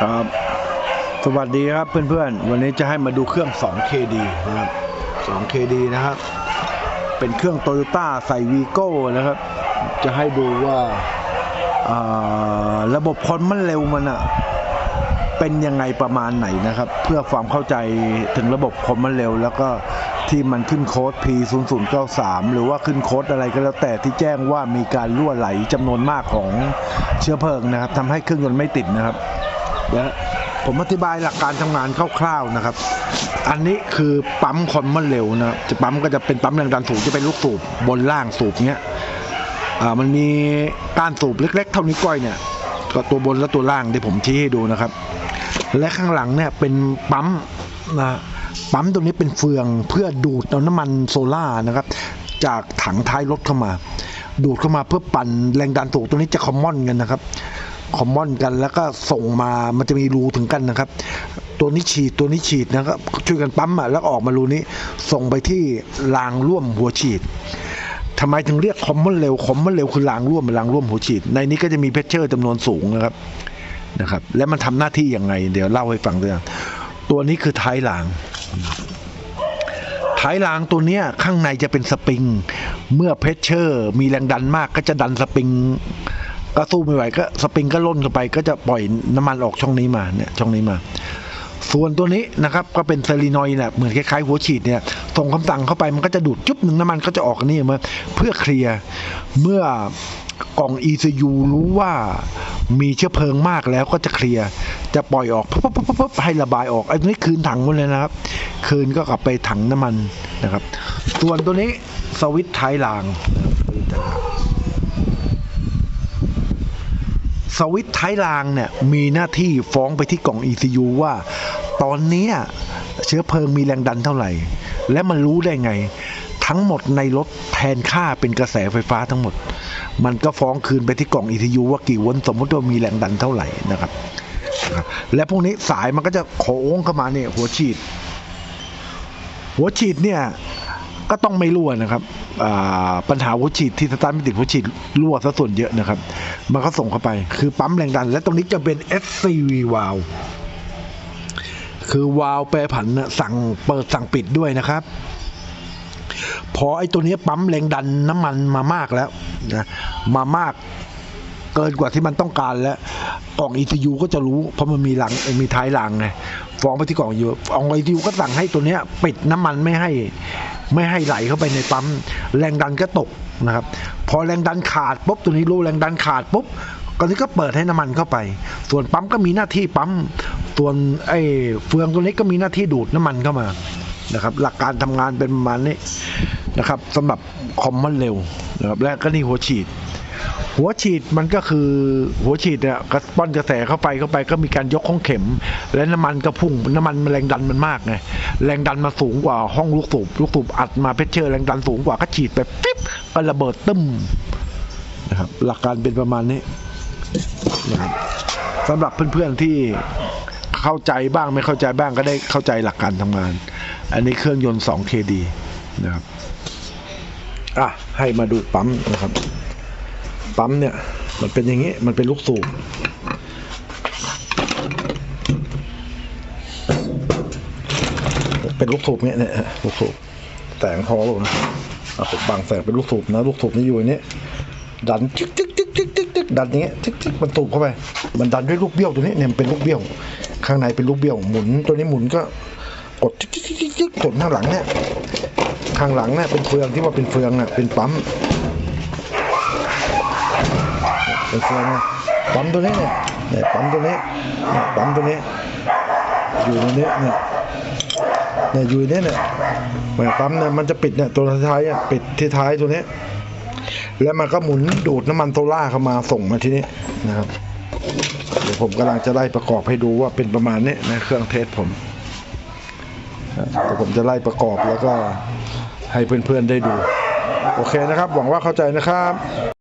ครับ สวัสดีครับเพื่อนๆ วันนี้จะให้มาดูเครื่อง 2KD นะครับ 2KD นะครับ เป็นเครื่องโตโยต้าใส่วีโก้นะครับ จะให้ดูว่าาระบบคอนมันเร็วมันอะเป็นยังไงประมาณไหนนะครับ เพื่อความเข้าใจถึงระบบคอมมันเร็ว แล้วก็ที่มันขึ้นโค้ด P 0 0 9 3หรือว่าขึ้นโค้ดอะไรก็แล้วแต่ที่แจ้งว่ามีการรั่วไหลจำนวนมากของเชื้อเพลิงนะครับทำให้เครื่องยนต์ไม่ติดนะครับ เดี๋ยวผมอธิบายหลักการทำงานคร่าวๆนะครับ อันนี้คือปั๊มคอนมันเร็วนะจะปั๊มก็จะเป็นปั๊มแรงดันสูงจะเป็นลูกสูบบนล่างสูบเนี้ยมันมีก้านสูบเล็ก ๆ เท่านี้ก้อยเนี่ยก็ตัวบนและตัวล่างที่ผมชี้ให้ดูนะครับ และข้างหลังเนี่ยเป็นปั๊มนะปั๊มตัวนี้เป็นเฟืองเพื่อดูดเอาน้ำมันโซล่านะครับ จากถังท้ายรถเข้ามา ดูดเข้ามาเพื่อปั่นแรงดันสูงตัวนี้จะคอมมอนกันนะครับ คอมมอนกันแล้วก็ส่งมามันจะมีรูถึงกันนะครับ ตัวนี้ฉีดตัวนี้ฉีดนะครับช่วยกันปั๊มอะแล้วออกมารูนี้ส่งไปที่รางร่วมหัวฉีดทำไมถึงเรียกคอมมอนเร็วคอมมอนเร็วคือรางร่วมรางร่วมหัวฉีด ในนี้ก็จะมีเพชเชอร์จำนวนสูงนะครับนะครับ และมันทำหน้าที่ยังไง เดี๋ยวเล่าให้ฟังด้วยกันตัวนี้คือท้ายรางท้ายรางตัวเนี้ยข้างในจะเป็นสปริง เมื่อเพชเชอร์ มีแรงดันมากก็จะดันสปริง ก็สู้ไม่ไหวก็สปริงก็ล่นเข้าไป ก็จะปล่อยน้ำมันออกช่องนี้มาเนี่ยช่องนี้มา ส่วนตัวนี้นะครับก็เป็นเซรีนอยเนี่ยเหมือนคล้ายๆหัวฉีดเนี่ยส่งคำสั่งเข้าไปมันก็จะดูดจุ๊บหนึ่งน้ำมันก็จะออกนี่มาเพื่อเคลียร์เมื่อกล่อง ECU รู้ว่ามีเชื้อเพลิงมากแล้วก็จะเคลียร์จะปล่อยออกปุ๊บปุ๊บปุ๊บปุ๊บให้ระบายออกไอ้ตัวนี้คืนถังหมดเลยนะครับ คืนก็กลับไปถังน้ำมันนะครับ ส่วนตัวนี้สวิตช์ท้ายรางนะครับ สวิตช์ท้ายรางเนี่ยมีหน้าที่ฟ้องไปที่กล่อง ECU ว่า ตอนนี้เชื้อเพลิงมีแรงดันเท่าไหร่ และมันรู้ได้ไง ทั้งหมดในรถแทนค่าเป็นกระแสไฟฟ้าทั้งหมด มันก็ฟ้องคืนไปที่กล่อง ECU ว่ากี่วลต์สมมติว่ามีแรงดันเท่าไหร่นะครับนะครับ และพวกนี้สายมันก็จะโค้งเข้ามาเนี่ยหัวฉีด หัวฉีดเนี่ย ก็ต้องไม่รั่วนะครับปัญหาหัวฉีดที่สตาร์ทไม่ติดหัวฉีดรั่วซะส่วนเยอะนะครับ มันก็ส่งเข้าไป คือปั๊มแรงดัน และตรงนี้จะเป็น SCV valve คือวาล์วแปรผันสั่งเปิดสั่งปิดด้วยนะครับพอไอ้ตัวนี้ปั๊มแรงดันน้ำมันมามากแล้วนะมามากเกินกว่าที่มันต้องการแล้วกล่อง ECU ก็จะรู้ เพราะมันมีหลังมีท้ายรางไงฟ้องไปที่กล่องอยู่กล่อง ECU ก็สั่งให้ตัวเนี้ยปิดน้ำมันไม่ให้ ไม่ให้ไหลเข้าไปในปั๊มแรงดันก็ตกนะครับพอแรงดันขาดปุ๊บตัวนี้รู้แรงดันขาดปุ๊บตอนนี้ก็เปิดให้น้ำมันเข้าไป ส่วนปั๊มก็มีหน้าที่ปั๊มส่วนไอ้เฟืองตัวนี้ก็มีหน้าที่ดูดน้ำมันเข้ามานะครับ หลักการทำงานเป็นประมาณนี้นะครับสำหรับคอมมอนเร็วนะครับและก็นี่หัวฉีด หัวฉีดมันก็คือหัวฉีดเนี่ยกระป้อนกระแสเข้าไปเข้าไปก็มีการยกของเข็ม และน้ำมันก็พุ่งน้ำมันแรงดันมันมากไงแรงดันมาสูงกว่าห้องลูกสูบลูกสูบอัดมาเพชเชอร์แรงดันสูงกว่าก็ฉีดไปปิ๊บก็ระเบิดตึ้มนะครับหลักการเป็นประมาณนี้นะครับสำหรับเพื่อนๆที่เข้าใจบ้างไม่เข้าใจบ้างก็ได้เข้าใจหลักการทำงาน อันนี้เครื่องยนต์ 2KD นะครับอะให้มาดูปั๊มนะครับ ปั๊มเนี่ย มันเป็นอย่างนี้ มันเป็นลูกสูบเป็นลูกสูบเนี่ยเนี่ยลูกสูบแสงพอหรอนะเอาผมบังแสงเป็นลูกสูบนะ ลูกสูบนี่อยู่อย่างนี้ดันจึ๊กจึ๊กจึ๊กจึ๊กจึ๊กจึ๊กดันอย่างเงี้ยจึ๊กจึ๊กมันสูบเข้าไป มันดันด้วยลูกเบี้ยวตัวนี้เนี่ยมันเป็นลูกเบี้ยว ข้างในเป็นลูกเบี้ยวหมุน ตัวนี้หมุนก็กดจึ๊กจึ๊กจึ๊กจึ๊กส่วนข้างหลังเนี่ยข้างหลังเนี่ยเป็นเฟืองที่ว่าเป็นเฟืองน่ะเป็นปั๊ม เป็นเฟืองนะปั๊มตัวนี้เนี่ยเนี่ยปั๊มตัวนี้เนี่ยปั๊มตัวนี้ อยู่ในนี้เนี่ยเนี่ยอยู่ในนี้เนี่ยแหม่ปั๊มเนี่ยมันจะปิดเนี่ยตัวท้ายอะปิดที่ท้ายตัวนี้ แล้วมันก็หมุนดูดน้ำมันโซล่าเข้ามาส่งมาที่นี่นะครับ เดี๋ยวผมกำลังจะไล่ประกอบให้ดูว่าเป็นประมาณนี้นะเครื่องเทสผมเดี๋ยวผมจะไล่ประกอบแล้วก็ให้เพื่อนๆได้ดู โอเคนะครับ หวังว่าเข้าใจนะครับ